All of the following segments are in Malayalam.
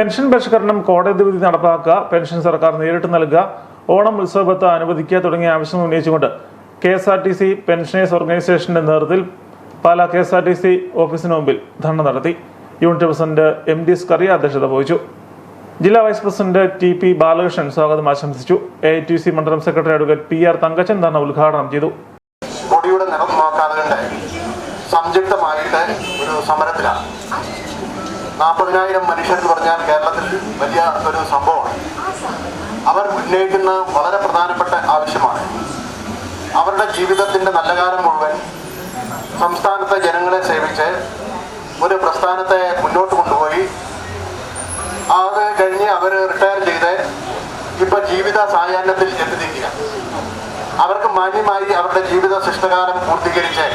പെൻഷൻ പരിഷ്കരണം കോടതി വിധി നടപ്പാക്കുക പെൻഷൻ സർക്കാർ നേരിട്ട് നൽകുക ഓണം ഉത്സവത്ത് അനുവദിക്കുക തുടങ്ങിയ ആവശ്യങ്ങൾ ഉന്നയിച്ചുകൊണ്ട് K S R T C pensioners ഓർഗനൈസേഷന്റെ നേതൃത്വത്തിൽ Pala K S R T C ഓഫീസിന് മുമ്പിൽ ധർണ നടത്തി. Unit president M D Scaria അധ്യക്ഷത വഹിച്ചു. ജില്ലാ vice president T P Balakrishnan സ്വാഗതം ആശംസിച്ചു. എ ടി സി മണ്ഡലം secretary advocate P R Thankachan dharna ഉദ്ഘാടനം ചെയ്തു. സംയുക്തമായിട്ട് ഒരു സമരത്തിലാണ്. നാൽപ്പതിനായിരം മനുഷ്യർ എന്ന് പറഞ്ഞാൽ കേരളത്തിൽ വലിയ ഒരു സംഭവമാണ്. അവർ ഉന്നയിക്കുന്ന വളരെ പ്രധാനപ്പെട്ട ആവശ്യമാണ്. അവരുടെ ജീവിതത്തിന്റെ നല്ല കാലം മുഴുവൻ സംസ്ഥാനത്തെ ജനങ്ങളെ സേവിച്ച് ഒരു പ്രസ്ഥാനത്തെ മുന്നോട്ട് കൊണ്ടുപോയി. അത് കഴിഞ്ഞ് അവർ റിട്ടയർ ചെയ്ത് ഇപ്പൊ ജീവിത സായാഹ്നത്തിൽ എത്തിനിൽക്കുക അവർക്ക് മാന്യമായി അവരുടെ ജീവിത ശിഷ്ടകാലം പൂർത്തീകരിച്ച്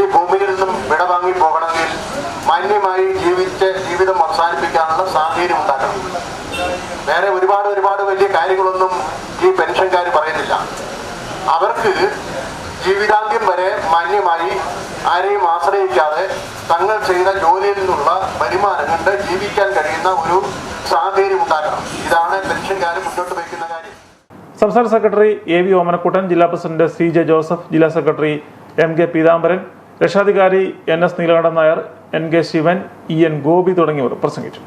ഈ ഭൂമിയിൽ നിന്നും വിടവാങ്ങി പോകണമെങ്കിൽ മാന്യമായി ജീവിച്ച് ജീവിതം അവസാനിപ്പിക്കാനുള്ള സാഹചര്യം ഉണ്ടാക്കണം. വേറെ ഒരുപാട് ഒരുപാട് വലിയ കാര്യങ്ങളൊന്നും ഈ പെൻഷൻകാർ പറയുന്നില്ല. അവർക്ക് ജീവിതാന്ത്യം വരെ മാന്യമായി ആരെയും ആശ്രയിക്കാതെ തങ്ങൾ ചെയ്ത ജോലിയിൽ നിന്നുള്ള വരുമാനം കൊണ്ട് ജീവിക്കാൻ കഴിയുന്ന ഒരു സാഹചര്യം ഉണ്ടാക്കണം. ഇതാണ് പെൻഷൻകാർ മുന്നോട്ട് വയ്ക്കുന്ന കാര്യം. സംസ്ഥാന സെക്രട്ടറി എ വി ഓമനക്കുട്ടൻ ജില്ലാ പ്രസിഡന്റ് സി ജെ ജോസഫ് ജില്ലാ സെക്രട്ടറി എം കെ പീതാംബരൻ രക്ഷാധികാരി N S Neelakantan Nair N K Sivan E N Gopi തുടങ്ങിയവർ പ്രസംഗിച്ചു.